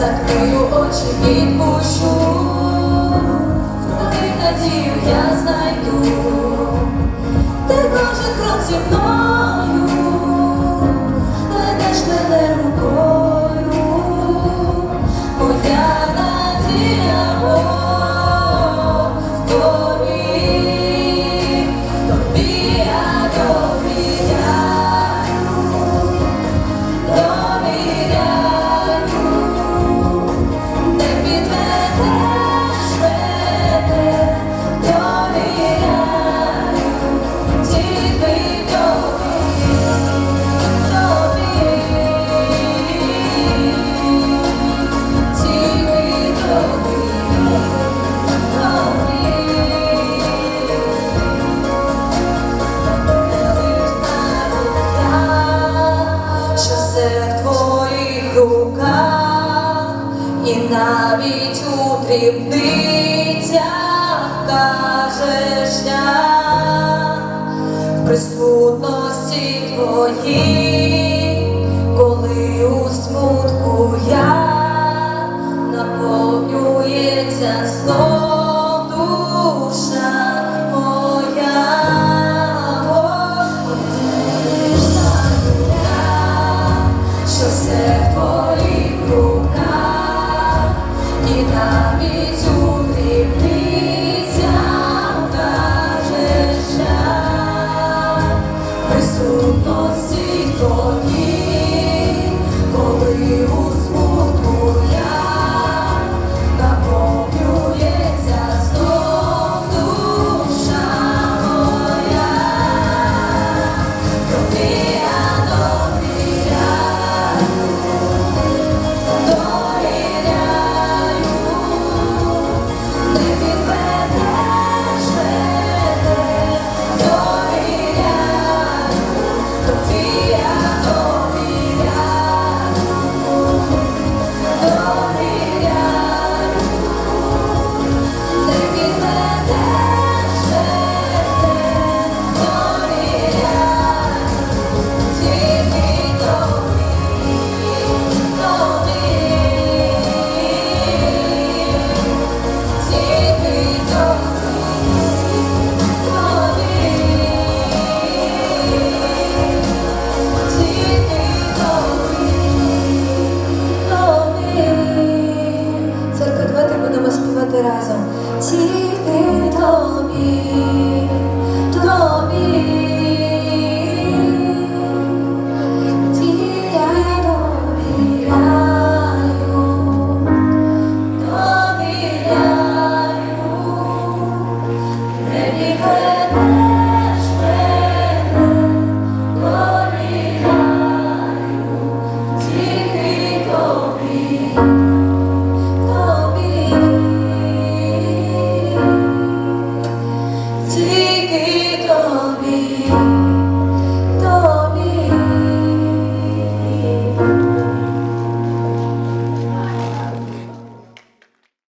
закрию очі відпущу, в надію я знайду, ти кожен крок зі мною. дрібницях кажеш я в присутності твої, коли у смутку. навіть у 들어서 지들 더비.